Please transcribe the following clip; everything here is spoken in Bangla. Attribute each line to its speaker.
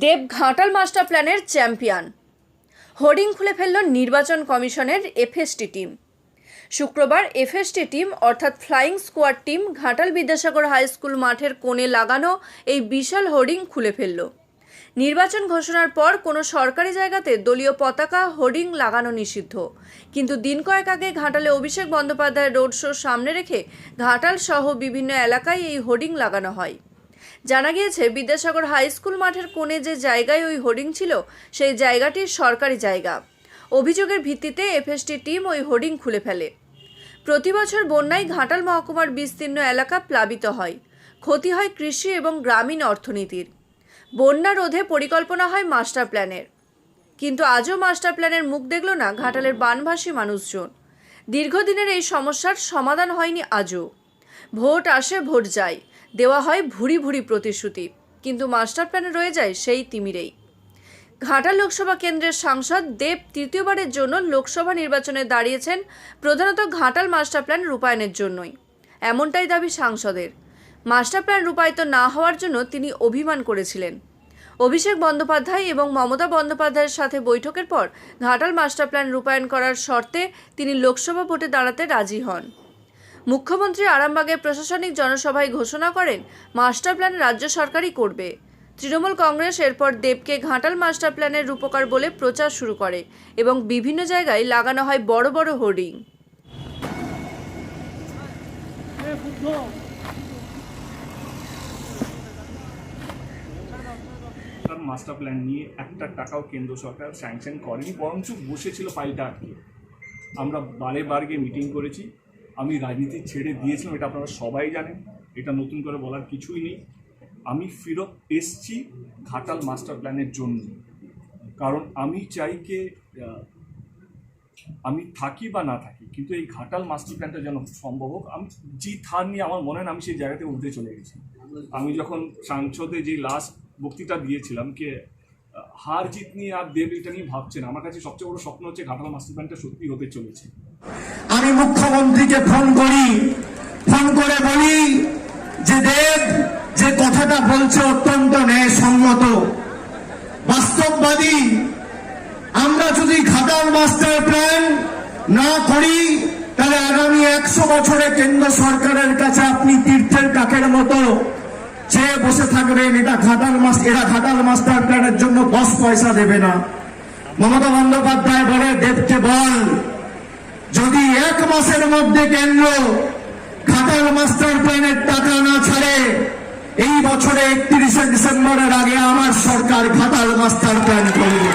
Speaker 1: দেব ঘাটাল মাস্টার প্ল্যানের চ্যাম্পিয়ন। হোর্ডিং খুলে ফেলল নির্বাচন কমিশনের এফএসটি টিম। শুক্রবার এফএসটি টিম, অর্থাৎ flying squad team, Ghatal Vidyasagar high school মাঠের কোণে লাগানো এই বিশাল হোর্ডিং খুলে ফেলল। নির্বাচন ঘোষণার পর কোনো সরকারি জায়গাতে দলীয় পতাকা, হোর্ডিং লাগানো নিষিদ্ধ। কিন্তু দিন কয়েক আগে ঘাটালে অভিষেক বন্দ্যোপাধ্যায়ের রোড শো সামনে রেখে ঘাটাল সহ বিভিন্ন এলাকায় এই হোর্ডিং লাগানো হয়। জানা গিয়েছে, বিদ্যাসাগর হাই স্কুল মাঠের কোণে যে জায়গায় ওই হোর্ডিং ছিল, সেই জায়গাটি সরকারি জায়গা। অভিযোগের ভিত্তিতে এফএসটি টিম ওই হোর্ডিং খুলে ফেলে। প্রতি বছর বন্যায় ঘাটাল মহকুমার বিস্তীর্ণ এলাকা প্লাবিত হয়। ক্ষতি হয় কৃষি এবং গ্রামীণ অর্থনীতির। বন্যা রোধে পরিকল্পনা হয় মাস্টার প্ল্যানের। কিন্তু আজও মাস্টার প্ল্যানের মুখ দেখল না ঘাটালের বানভাসী মানুষজন। দীর্ঘদিনের এই সমস্যার সমাধান হয়নি আজও। ভোট আসে, ভোট যায়। দেওয়া হয় ভুরি ভুরি প্রতিশ্রুতি, কিন্তু মাস্টার প্ল্যানে রয়ে যায় সেই তিমিরেই। ঘাটা লোকসভা কেন্দ্রের সাংসদ দেব তৃতীয়বারের জন্য লোকসভা নির্বাচনে দাঁড়িয়েছেন প্রধানত ঘাটাল মাস্টার প্ল্যান রূপায়ণের জন্যই। এমনটাই দাবি সাংসদের। মাস্টার প্ল্যান রূপায়িত না হওয়ার জন্য তিনি অভিমান করেছিলেন। অভিষেক বন্দ্যোপাধ্যায় এবং মমতা বন্দ্যোপাধ্যায়ের সাথে বৈঠকের পর ঘাটাল মাস্টার প্ল্যান রূপায়ণ করার শর্তে তিনি লোকসভা ভোটে দাঁড়াতে রাজি হন। মুখ্যমন্ত্রী আরামবাগে প্রশাসনিক জনসভায় ঘোষণা করেন, মাস্টার প্ল্যান রাজ্য সরকারই করবে। তৃণমূল কংগ্রেস এরপর দেবকে ঘাটাল মাস্টার প্ল্যানের রূপকার বলে প্রচার শুরু করে এবং বিভিন্ন জায়গায় লাগানো হয় বড় বড় হোর্ডিং।
Speaker 2: মাস্টার প্ল্যান নিয়ে একটা টাকাও কেন্দ্র সরকার স্যাংশন করেনি, বরঞ্চ বসেছিল ফাইলটা আটকে। আমরা বারে বার গিয়ে মিটিং করেছি আমি রাজনীতি ছেড়ে দিয়েছিলাম, এটা আপনারা সবাই জানেন, এটা নতুন করে বলার কিছুই নেই। আমি ফেরত এসছি ঘাটাল মাস্টার প্ল্যানের জন্য। কারণ আমি চাই কে আমি থাকি বা না থাকি, কিন্তু এই ঘাটাল মাস্টার প্ল্যানটা যেন সম্ভব হোক, আমি যে থার নিয়ে আমার মনে হয় না, আমি সেই জায়গাতে উঠতে চলে গেছি। আমি যখন সাংসদে যে লাস্ট বক্তৃতা দিয়েছিলাম কে হার জিত নিয়ে আর দেব এটা নিয়ে ভাবছেন, আমার কাছে সবচেয়ে বড় স্বপ্ন হচ্ছে ঘাটাল মাস্টার প্ল্যানটা সত্যি হতে চলেছে।
Speaker 3: আমি মুখ্যমন্ত্রীকে ফোন করি। ফোন করে বলি যে, দেব, যে কথাটা বলছে অত্যন্ত ন্যায়সঙ্গত বাস্তববাদী। আমরা যদি ঘাটাল মাস্টার প্ল্যান না করি, তাহলে আগামী একশো বছরে কেন্দ্র সরকারের কাছে আপনি তীর্থের কাকের মতো চেয়ে বসে থাকবেন। এটা ঘাটাল মাস, এরা ঘাটাল মাস্টার প্ল্যানের জন্য দশ পয়সা দেবে না। মমতা বন্দ্যোপাধ্যায় বলে, দেবকে বল। যদি এক মাসের মধ্যে কেন্দ্র খাতার মাস্টার প্ল্যানের টাকা না ছাড়ে, এই বছরে একত্রিশে ডিসেম্বরের আগে আমার সরকার খাতার মাস্টার প্ল্যান করবে।